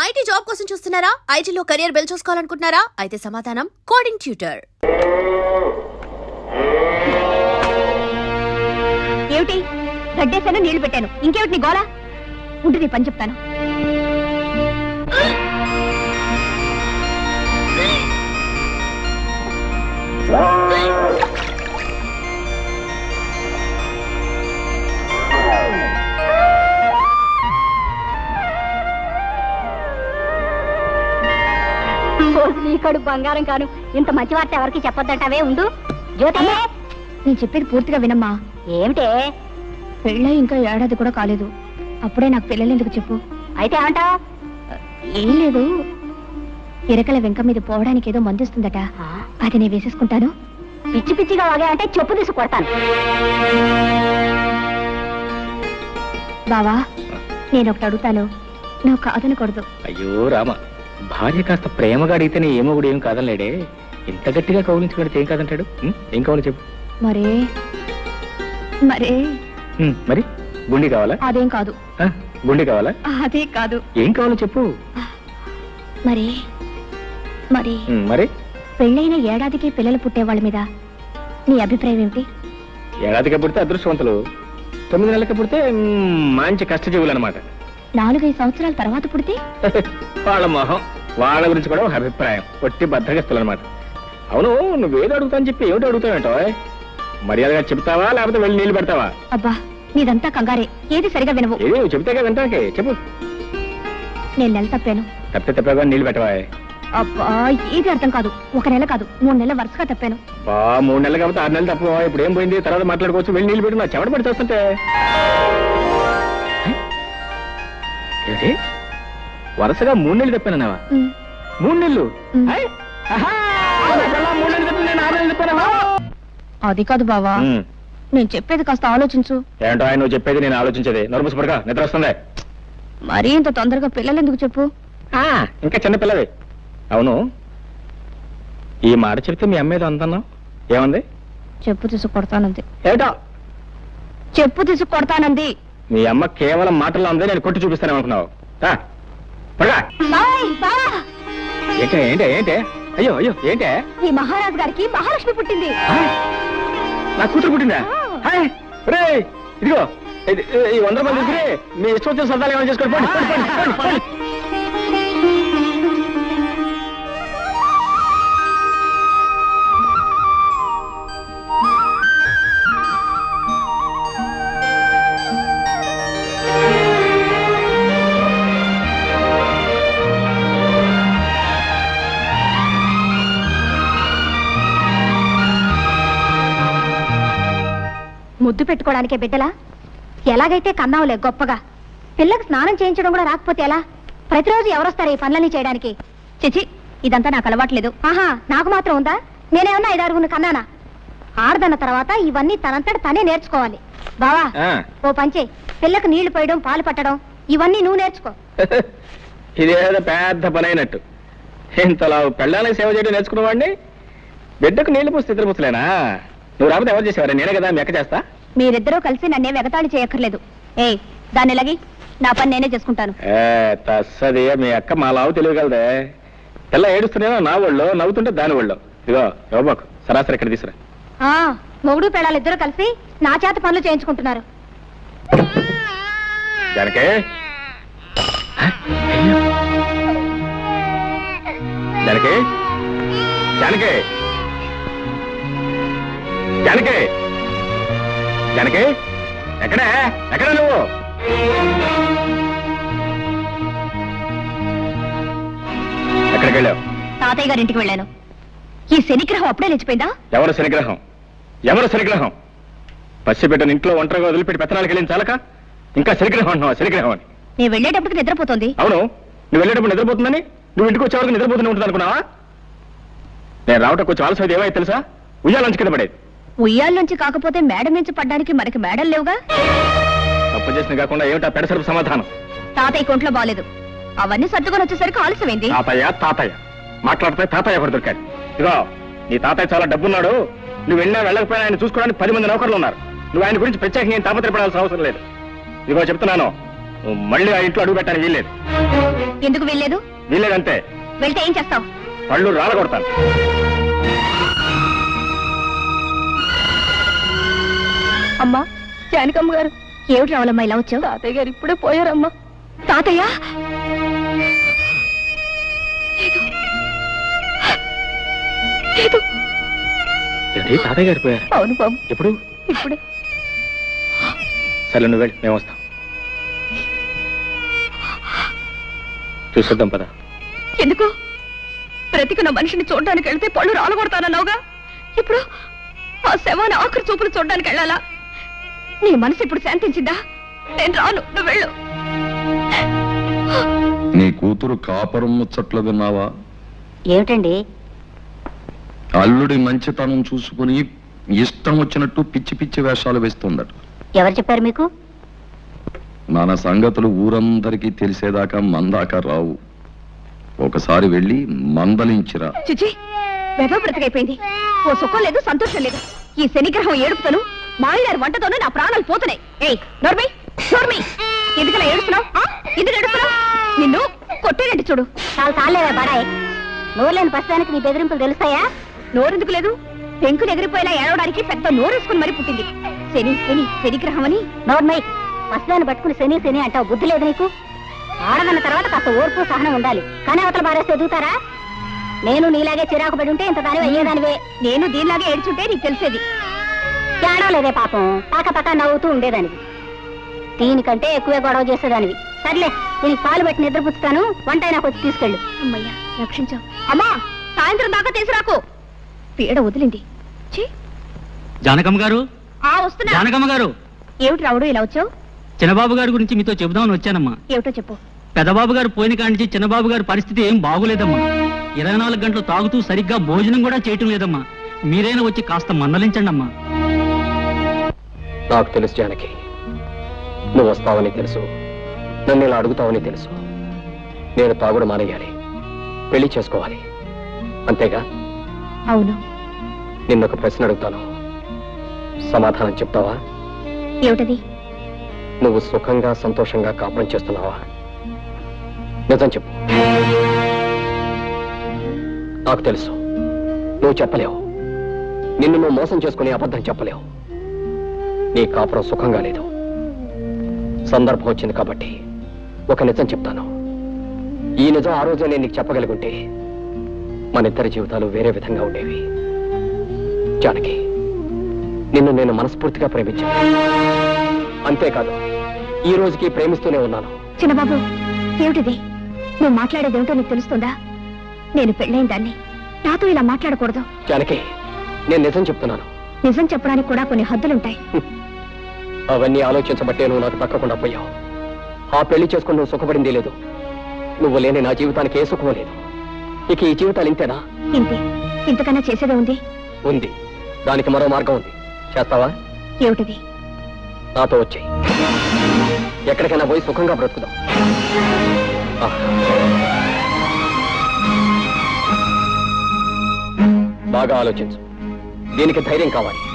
IT job కోసం చూస్తున్నారా? ఐటీలో కెరియర్ బిల్డ్ చూసుకోవాలనుకుంటున్నారా? అయితే సమాధానం కోడింగ్ ట్యూటర్ ఏమిటి? గడ్డేశాను నీళ్ళు పెట్టాను. ఇంకేమిటి నీ ఉంటుంది పని చెప్తాను. నీ కడు బంగారం కాను. ఇంత మంచి వార్త ఎవరికి చెప్పొద్దంటావే ఉండు. జ్యోతి! నేను చెప్పేది పూర్తిగా వినమ్మా. ఏమిటే? పెళ్ళై ఇంకా ఏడాది కూడా కాలేదు. అప్పుడే నాకు పిల్లలు ఎందుకు చెప్పు. అయితే ఏమంటా ఏం లేదు. ఇరకల వెంక మీద పోవడానికి ఏదో మందిస్తుందట. అది నేను వేసేసుకుంటాను. పిచ్చి పిచ్చిగా వాగా అంటే చెప్పు తీసి కొడతాను. బావా నేను ఒకటి అడుగుతాను. నువ్వు కాదనకూడదు. అయ్యో రామ. భార్య కాస్త ప్రేమగా అడిగితేనే ఏమో కూడా ఏం కాదనలేడే. ఇంత గట్టిగా కౌలించుకుంటే ఏం కాదంటాడు? ఏం కావాలి చెప్పు. మరే? మరే? మరి? గుండి కావాలా? అదేం కాదు. గుండి కావాలా? అదే కాదు. ఏం కావాలో చెప్పు. మరి? మరి? మరి? పెళ్ళైన ఏడాదికి పిల్లలు పుట్టే వాళ్ళ మీద నీ అభిప్రాయం ఏమిటి? ఏడాదికి పుడితే అదృష్టవంతులు. తొమ్మిది నెలలకి పుడితే మంచి కష్టజీవులు అనమాట నాలుగైదు సంవత్సరాల తర్వాత పుడితే? వాళ్ళ మొహం వాళ్ళ గురించి కూడా ఒక అభిప్రాయం. ఒట్టి బద్దగస్తులు అనమాట అవును నువ్వేదో అడుగుతాని చెప్పి ఏమిటి అడుగుతావేంటో మర్యాదగా చెప్తావా లేకపోతే వెళ్ళి నీళ్ళు పెడతావా? అబ్బా నీదంతా కంగారే. ఏది సరిగా వినవు. ఏది నువ్వు చెప్తే వింటాకే చెప్పు. నేను నెల తప్పాను. తప్పితే తప్పగా నీళ్ళు పెట్టవా అబ్బా ఏది అర్థం కాదు. ఒక నెల కాదు మూడు నెలల వరుసగా తప్పాను. బా మూడు నెలలు కాబట్టి ఆరు నెలలు తప్ప ఇప్పుడు ఏం పోయింది? తర్వాత మాట్లాడుకోవచ్చు వెళ్ళి నీళ్ళు పెట్టి నా చెమట పడి చేస్తుంటే. ఏంటి? వరుసగా మూడు నెలలు తప్పానన్నావా మూడు నెలలు? అది కాదు బావా. నేను చెప్పేది కాస్త ఆలోచించు. ఏంటో ఆయన నువ్వు చెప్పేది నేను ఆలోచించేది. నర్మస్ పడక నిద్ర వస్తుంది. మరీ ఇంత తొందరగా పిల్లలు ఎందుకు చెప్పు ఇంకా చిన్న పిల్లవి అవును. ఈ మాట చెప్తే మీ అమ్మ ఏదో అందన్నావు ఏమంది? చెప్పు తీసు కొడతానంది. ఏమిటో? చెప్పు తీసు కొడతానంది. మీ అమ్మ కేవలం మాటల్లో అందే నేను కొట్టి చూపిస్తాను అనుకున్నావు. రా. ఏంటే ఏంటే ఏంటే? అయ్యో అయ్యో ఏంటే? ఈ మహారాజు గారికి మహాలక్ష్మి పుట్టింది? నా కూతురు పుట్టిందా? రేయ్ ఇదిగో ఇది- ఈ వంద తీసుకుని మీ ఇష్టం వచ్చిన సరదాలు ఏమైనా చేసుకోండి ముద్దు పెట్టుకోవడానికే బిడ్డలా? ఎలాగైతే కన్నావులే గొప్పగా. పిల్లకి స్నానం చేయించడం కూడా రాకపోతే ఎలా? ప్రతిరోజు ఎవరొస్తారు ఈ పనులన్నీ చేయడానికి? చిచి ఇదంతా నాకు అలవాట్లేదు. ఆహా నాకు మాత్రం ఉందా? నేనేమన్నా ఐదారుగురు కన్నానా? ఆడదన్న తర్వాత ఇవన్నీ తనంతట తనే నేర్చుకోవాలి. బావా ఓ పంచే పిల్లకు నీళ్ళు పోయడం పాలు పట్టడం ఇవన్నీ నువ్వు నేర్చుకో. ఇదేదో పెద్ద పని అయినట్టు ఇంతలా పెళ్ళానికి సేవ చేయడం నేర్చుకున్న వాడిని బిడ్డకు నీళ్ళు పోస్తే ఇద్దరు పుస్తలేనా నువ్వు రాకపోతే ఎవరు చేసేవారు? నేనే కదా మీ అక్క చేస్తా? మీరిద్దరూ కలిసి నన్నే వెగతాళి చేయక్కర్లేదు. ఏయ్ దాన్ని లగి నా పని నేనే చేసుకుంటాను. ఏ తస్సది మీ అక్క మా లావు తెలియగలదే. పిల్ల ఏడుస్తున్నాయో నా ఒళ్ళు నవ్వుతుంటే దాని ఒళ్ళు. ఇదిగో ఇవ్వబాకు సరాసరి ఇక్కడ తీసురా ఆ మొగుడు పెళ్ళాలు ఇద్దరు కలిసి నా చేత పనులు చేయించుకుంటున్నారు. జానకి? హ? అయ్యో. జానకి? జానకి ఎక్కడే? ఎక్కడ నువ్వు? ఎక్కడికి వెళ్ళావు? తాతయ్య గారింటికి వెళ్ళాను. ఈ శనిగ్రహం అప్పుడే లేచిపోయిందా? ఎవరు శనిగ్రహం? ఎవరు శనిగ్రహం? పసిబిడ్డను ఇంట్లో ఒంటరిగా వదిలిపెట్టి పెత్తనాలకు వెళ్ళిన చాలక? ఇంకా శనిగ్రహం అంటున్నావా శనిగ్రహం అని. నేను వెళ్ళేటప్పటికి నిద్రపోతుంది. అవును. నువ్వు వెళ్ళేటప్పుడు నిద్రపోతుందని? నువ్వు ఇంటికి వచ్చే వరకు నిద్రపోతూనే ఉంటుంది అనుకున్నావా నేను రావటం కొంచెం ఆలస్యం ఏమైతే తెలుసా? ఉయ్యాలంచి కింద పడేది. ఉయ్యాల నుంచి కాకపోతే మేడ నుంచి పడ్డానికి మనకి మేడలు లేవుగా? తప్పు చేసిన కాకుండా ఏమిటా పెడసరపు సమాధానం? తాతయ్య కొంట్లో బాలేదు. అవన్నీ సర్దుకొని వచ్చేసరికి ఆలస్యమైంది తాతయ్య తాతయ్య. మాట్లాడితే తాతయ్య ఒకటి దొరికాడు? ఇదిగో నీ తాతయ్య చాలా డబ్బున్నాడు. నువ్వు వెళ్ళినా వెళ్ళకపోయినా ఆయన చూసుకోవడానికి పది మంది నౌకర్లు ఉన్నారు. నువ్వు ఆయన గురించి ప్రత్యేకంగా ఏం తాపత్రపడాల్సిన అవసరం లేదు. ఇదిగో చెప్తున్నాను నువ్వు మళ్ళీ ఆ ఇంట్లో అడుగు పెట్టడానికి వీల్లేదు. ఎందుకు వెళ్ళలేదు వీళ్ళేదంతే వెళ్తే ఏం చేస్తావు? పళ్ళు రాలగొడతాను. అమ్మా జానకమ్మ గారు. ఏమిటి రావాలమ్మా ఇలా వచ్చావు? తాతయ్య గారు ఇప్పుడే పోయారమ్మా. తాతయ్య? ఏంటి తాతయ్య గారు పోయారు? అవును బాబు. ఎప్పుడు? ఇప్పుడే. సరే నువ్వు వెళ్ళి మేము వస్తాం. చూసొద్దాం పద. ఎందుకు? బ్రతికున్న మనిషిని చూడడానికి వెళ్తే పళ్ళు రాలగొడతానన్నావుగా? ఇప్పుడు ఆ శవాన్ని ఆఖరి చూపులు చూడడానికి వెళ్ళాలా నీ మనసు ఇప్పుడు శాంతించిందా? నేను రాను నువ్వు వెళ్ళు. నీ కూతురు కాపురం ముచ్చట్లు విన్నావా? ఏమిటండి? అల్లుడి మంచితనం చూసుకుని ఇష్టం వచ్చినట్టు పిచ్చి పిచ్చి వేషాలు వేస్తుందట. ఎవరు చెప్పారు మీకు? మన సంగతులు ఊరందరికీ తెలిసేదాకా మందాక రావు. ఒకసారి వెళ్ళి మందలించిరా. చిచి బ్రతికైపోయింది. ఓ సుఖం లేదు సంతోషం లేదు. ఈ శనిగ్రహం ఏడుపుతను మాయగారి వంటతోనూ నా ప్రాణాలు పోతున్నాయి. ఏయ్ నోర్మి నోర్మి. ఎందుకలా ఏడుస్తున్నావు? ఎందుకు ఏడుస్తున్నావు? నిన్ను కొట్టేనట్టు చూడు. చాలా సాలేవా బడాయ్ నోరులేని ప్రస్తుతానికి నీ బెదిరింపులు తెలుస్తాయా? నోరెందుకు లేదు? పెంకులు ఎగిరిపోయేలా ఏడవడానికి పెద్ద నోరేసుకుని మరీ పుట్టింది. శని శని శనిగ్రహం అని నోర్మై ప్రస్తుతాన్ని పట్టుకుని శని శని అంటావు. బుద్ధి లేదు నీకు? ఆడదన్న తర్వాత కాస్త ఓర్పు సహనం ఉండాలి. కానీ అవతల బారేస్తే ఎదుగుతారా? నేను నీలాగే చిరాకు పడి ఉంటే ఇంత దాని అయ్యేదానివే. నేను దీనిలాగే ఏడ్చుంటే నీకు తెలిసేది. ఏడవలేదే పాపం. పాక పక్క నవ్వుతూ ఉండేదానివి. దీనికంటే ఎక్కువే గొడవ చేసేదానివి. సర్లే దీనికి పాలు పెట్టి నిద్రపుచ్చుతాను వంట నాకు వచ్చి తీసుకెళ్ళు. అమ్మయ్యా రక్షించావు. అమ్మా సాయంత్రం దాకా తీసుకురాకు. పీడ వదిలింది. ఛీ, జానకమ్మ గారు? ఆ వస్తున్నా. జానకమ్మ గారు? ఏమిటి రావుడు ఇలా వచ్చావు? చిన్నబాబు గారి గురించి మీతో చెబుదామని వచ్చానమ్మా. ఏమిటో చెప్పు. పెదబాబు గారు పోయిన కాడి నుంచి చిన్నబాబు గారి పరిస్థితి ఏం బాగులేదమ్మా. ఇరవై నాలుగు గంటలు తాగుతూ సరిగ్గా భోజనం కూడా చేయటం లేదమ్మా. మీరైనా వచ్చి కాస్త మందలించండి అమ్మా నాకు తెలుసు జానకి. నువ్వు వస్తావని తెలుసు. నన్ను ఇలా అడుగుతావని తెలుసు. నేను తాగుడు మానేయాలి. పెళ్ళి చేసుకోవాలి. అంతేగా? అవును. నిన్నొక ప్రశ్న అడుగుతాను. సమాధానం చెప్తావా? ఏమిటది? నువ్వు సుఖంగా సంతోషంగా కాపురం చేస్తున్నావా? నిజం చెప్పు. నాకు తెలుసు. నువ్వు చెప్పలేవు. నిన్ను నువ్వు మోసం చేసుకుని అబద్ధం చెప్పలేవు. నీ కాపురం సుఖంగా లేదు. సందర్భం వచ్చింది కాబట్టి ఒక నిజం చెప్తాను. ఈ నిజం ఆ రోజే నేను నీకు చెప్పగలుగుంటే మన ఇద్దరి జీవితాలు వేరే విధంగా ఉండేవి. జానకి నిన్ను నేను మనస్ఫూర్తిగా ప్రేమించాను. అంతేకాదు ఈ రోజుకి ప్రేమిస్తూనే ఉన్నాను. చిన్నబాబు ఏమిటిది? నువ్వు మాట్లాడేది ఏమిటో నీకు తెలుస్తుందా? నేను పెళ్ళైన దాన్ని నాతో ఇలా మాట్లాడకూడదు. జానకి నేను నిజం చెప్తున్నాను. నిజం చెప్పడానికి కూడా కొన్ని హద్దులుంటాయి. అవన్నీ ఆలోచించబట్టే నువ్వు నాకు తక్కకుండా పోయావు. ఆ పెళ్ళి చేసుకుని నువ్వు సుఖపడింది లేదు. నువ్వు లేని నా జీవితానికి ఏ సుఖం లేదు. ఇక ఈ జీవితాలు ఇంతేనా? ఇంతే. ఇంతకన్నా చేసేదే ఉంది? ఉంది. దానికి మరో మార్గం ఉంది. చేస్తావా? ఏమిటిది? నాతో వచ్చాయి. ఎక్కడికైనా పోయి సుఖంగా బ్రతుకుదాం. బాగా ఆలోచించు. దీనికి ధైర్యం కావాలి.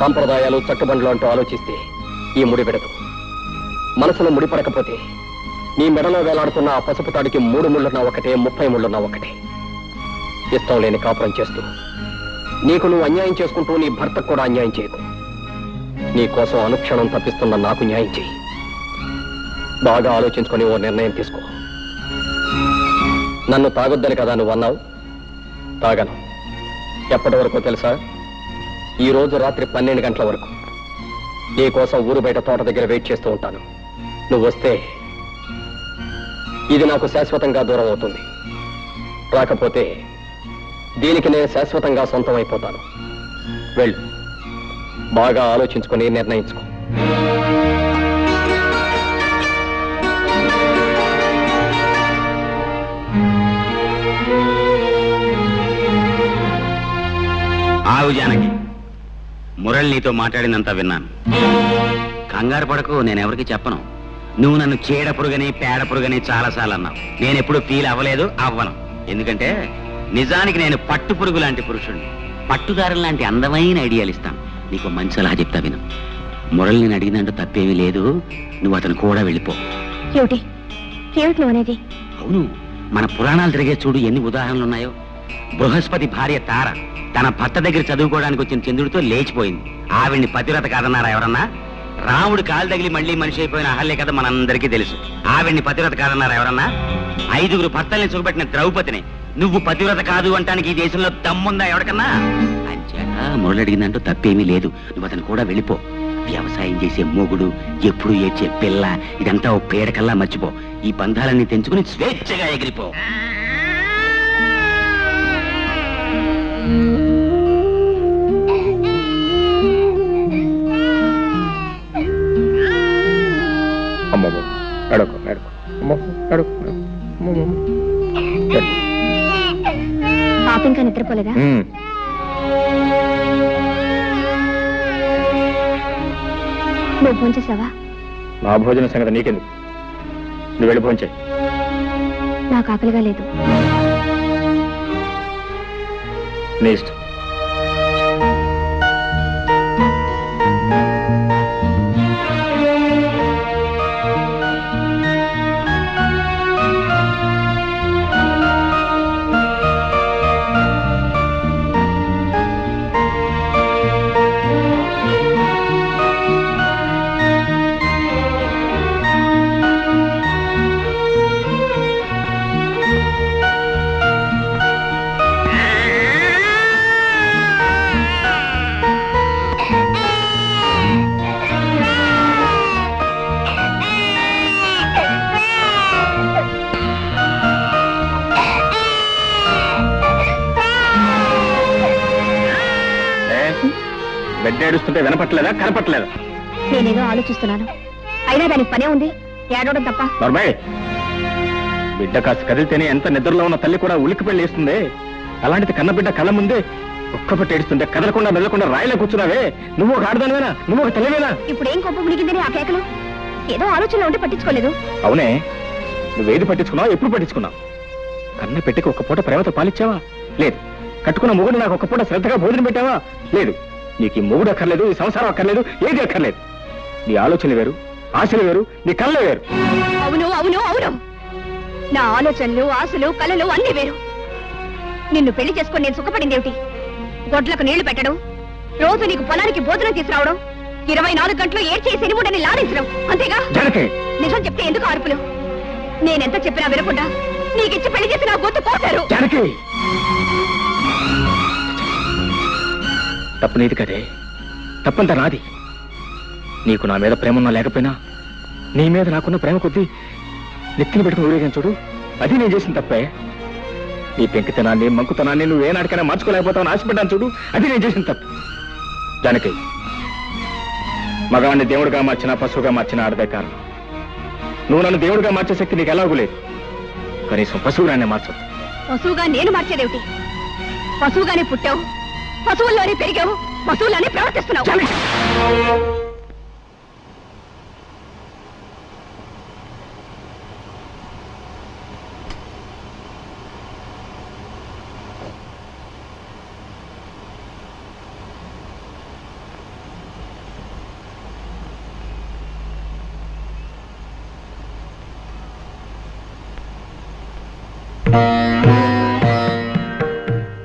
సాంప్రదాయాలు చట్టుబండ్లు అంటూ ఆలోచిస్తే ఈ ముడి విడదు. మనసులో ముడిపడకపోతే నీ మెడలో వేలాడుతున్న ఆ పసుపు తాడికి మూడు ముళ్ళున్నా ఒకటే ముప్పై ముళ్ళున్నా ఒకటే. ఇష్టం లేని కాపురం చేస్తూ నీకు నువ్వు అన్యాయం చేసుకుంటూ నీ భర్తకు కూడా అన్యాయం చేయకు. నీ కోసం అనుక్షణం తప్పిస్తున్న నాకు న్యాయం చేయి బాగా ఆలోచించుకొని ఓ నిర్ణయం తీసుకో. నన్ను తాగొద్దని కదా నువ్వు అన్నావు? తాగను. ఎప్పటి వరకు తెలుసా? ఈ రోజు రాత్రి పన్నెండు గంటల వరకు. నీ కోసం ఊరు బయట తోట దగ్గర వెయిట్ చేస్తూ ఉంటాను. నువ్వు వస్తే ఇది నాకు శాశ్వతంగా దూరం అవుతుంది. రాకపోతే దీనికి నేను శాశ్వతంగా సొంతం అయిపోతాను వెళ్ళు. బాగా ఆలోచించుకొని నిర్ణయించుకో. మురళి నీతో మాట్లాడినంత విన్నాను. కంగారు పడకు నేను ఎవరికి చెప్పను. నువ్వు నన్ను చీడ పురుగని పేడ పురుగని చాలాసార్లు అన్నావు. నేను ఎప్పుడు ఫీల్ అవ్వలేదు అవ్వను. ఎందుకంటే నిజానికి నేను పట్టు పురుగు లాంటి పురుషుణ్ణి. పట్టుదారులు లాంటి అందమైన ఐడియాలు ఇస్తాను. నీకు మంచి సలహా చెప్తా విను. మురళి నేను అడిగినంటూ తప్పేమీ లేదు. నువ్వు అతను కూడా వెళ్ళిపో. ఏమిటి? ఏమిటి నువ్వు అనేది? అవును మన పురాణాలు తిరిగే చూడు ఎన్ని ఉదాహరణలు ఉన్నాయో. బృహస్పతి భార్య తార తన భర్త దగ్గర చదువుకోవడానికి వచ్చిన చంద్రుడితో లేచిపోయింది. ఆవిడ్ని పతివ్రత కాదన్నారా ఎవరన్నా? రాముడు కాలు తగిలి మళ్ళీ మనిషి అయిపోయిన అహల్య కథ మనందరికీ తెలుసు. ఆవిడ్ని పతివ్రత కాదన్నారా ఎవరన్నా? ఐదుగురు భర్తల్ని చూపెట్టిన ద్రౌపదిని నువ్వు పతివ్రత కాదు అంటానికి ఈ దేశంలో దమ్ముందా ఎవరికన్నా? అంచేత మురళి తప్పేమీ లేదు. నువ్వు అతను కూడా వెళ్ళిపో. వ్యవసాయం చేసే మొగుడు ఎప్పుడు ఏడ్చే పిల్ల ఇదంతా ఓ పేడకల్లా మర్చిపో. ఈ బంధాలన్నీ తెంచుకుని స్వేచ్ఛగా ఎగిరిపో. అమ్మమ్మ ఎడకు అమ్మమ్మ పాప ఇంకా నిద్రపోలేదా? నువ్వు ఫోన్ చేసావా? నా భోజన సంగతి నీకెందుకు? నువ్వు వెళ్ళి భోంచే నాకు ఆకలిగా లేదు. నీ ఇష్టం. ఏడుస్తుంటే వినపట్లేదా? కనపట్లేదా? నేనేదో ఆలోచిస్తున్నాను. అయినా దానికి పనే ఉంది. ఏడవడం తప్ప. నర్మయ్ బిడ్డ కాస్త కదిలితేనే ఎంత నిద్రలో ఉన్న తల్లి కూడా ఉలిక్కి పెళ్ళి వేస్తుంది అలాంటిది కన్న బిడ్డ కళ్ళ ముందే ఒక్కపట్టి ఏడుస్తుంటే కదలకుండా మెదలకుండా రాయిలో కూర్చున్నావే. నువ్వు ఒక ఆడదానివేనా? నువ్వు ఒక తల్లివేనా? ఇప్పుడు ఏం కొప్పు మునిగిందని ఆ కేకలు? ఏదో ఆలోచనలో ఉంటే పట్టించుకోలేదు. అవునే నువ్వేది పట్టించుకున్నావు ఎప్పుడు పట్టించుకున్నావు? కన్న పెట్టికి ఒక్క పూట ప్రేమతో పాలిచ్చావా? లేదు. కట్టుకున్న మొగుడు నాకు ఒక్క పూట శ్రద్ధగా భోజనం పెట్టావా? లేదు. నీకు ఈ మొగుడు అక్కర్లేదు ఈ సంసారం అక్కర్లేదు ఏది అక్కర్లేదు. నీ ఆలోచనలు వేరు ఆశలు వేరు నీ కళ్ళే వేరు. అవును అవును అవును. నా ఆలోచనలు ఆశలు కలలు అన్ని వేరు. నిన్ను పెళ్ళి చేసుకొని నేను సుఖపడిందేమిటి? గొడ్లకు నీళ్ళు పెట్టడం రోజు నీకు పొలానికి భోజనం తీసుకురావడం ఇరవై నాలుగు గంటలు ఏడ్చే శనిముడని లాడించడం అంతేగా? జనకే. నిజం చెప్తే ఎందుకు అరుపులు? నేనెంత చెప్పినా వినకుండా నీకిచ్చి పెళ్ళి చేసి నా గొంతు కోసారు జానకి. తప్పు నీది కదే. తప్పంతా నాది. నీకు నా మీద ప్రేమ ఉన్నా లేకపోయినా నీ మీద నాకున్న ప్రేమ కొద్దీ నెత్తిన పెట్టుకుని ఊరేగాను చూడు. అది నేను చేసిన తప్పే. నీ పెంకితనాన్ని మంకుతనాన్ని నువ్వు ఏనాటికైనా మార్చుకోలేకపోతావని ఆశపడ్డాను చూడు. అది నేను చేసిన తప్పు. జానకి మగవాణ్ణి దేవుడిగా మార్చిన పశువుగా మార్చిన ఆడదే కారణం. నువ్వు నన్ను దేవుడిగా మార్చే శక్తి నీకు ఎలాగూ లేదు. కనీసం పశువుగానే మార్చదు పశువుగా నేను మార్చేదేమిటి? పశువుగానే పుట్టావు. పశువుల్లోనే పెరిగావు పశువులానే ప్రవర్తిస్తున్నావు.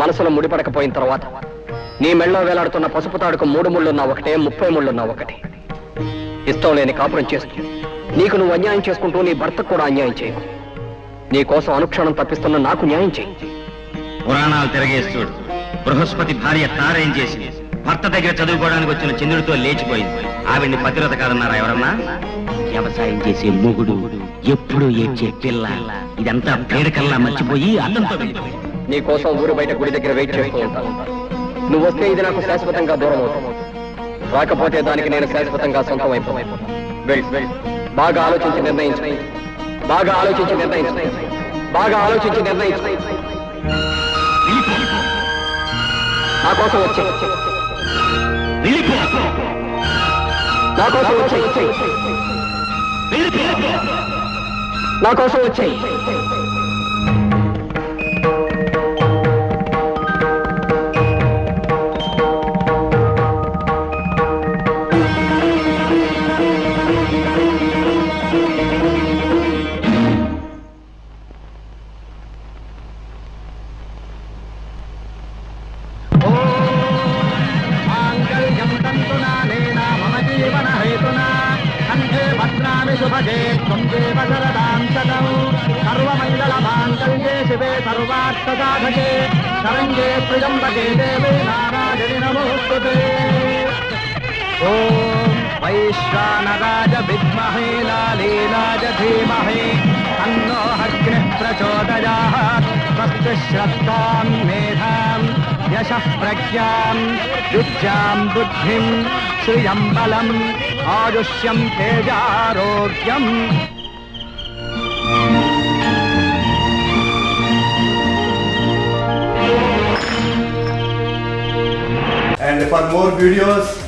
మనసులో ముడిపడకపోయిన తర్వాత నీ మెళ్ళో వేలాడుతున్న పసుపు తాడుకు మూడు ముళ్ళున్నా ఒకటే ముప్పై ముళ్ళున్నా ఒకటే. ఇష్టం లేని కాపురం చేస్తూ నీకు నువ్వు అన్యాయం చేసుకుంటూ నీ భర్తకు కూడా అన్యాయం చేయకు. నీ కోసం అనుక్షణం తప్పిస్తున్న నాకు న్యాయం చేయి. పురాణాలు తిరగేసి చూడు. బృహస్పతి భార్య తారేం చేసింది? భర్త దగ్గర చదువుకోవడానికి వచ్చిన చంద్రుడితో లేచిపోయింది. ఆవిడ్ని పతిరత కాదన్నారా ఎవరన్నా? వ్యవసాయం చేసే మొగుడు ఎప్పుడు ఏడ్చే పిల్ల. ఇదంతా పేడకల్లా మర్చిపోయి వెళ్ళిపోయింది. నీ కోసం ఊరు బయట గుడి దగ్గర వెయిట్ చేస్తూ ఉంటాను. నువ్వు వస్తే ఇది నాకు శాశ్వతంగా దూరం అవుతుంది. రాకపోతే దానికి నేను శాశ్వతంగా సొంతం అయిపోతాను. బాగా ఆలోచించి నిర్ణయించు. బాగా ఆలోచించి నిర్ణయించు. బాగా ఆలోచించి నిర్ణయించు. నా కోసం వచ్చే. నా కోసం వచ్చే. నా కోసం వచ్చాయి धीमहि तन्नो अग्निः प्रचोदयात् तस्य मेधा यश यशः प्रज्ञाम् विद्याम् बुद्धिम् श्रियम् बलम् आयुष्यम् And for more videos,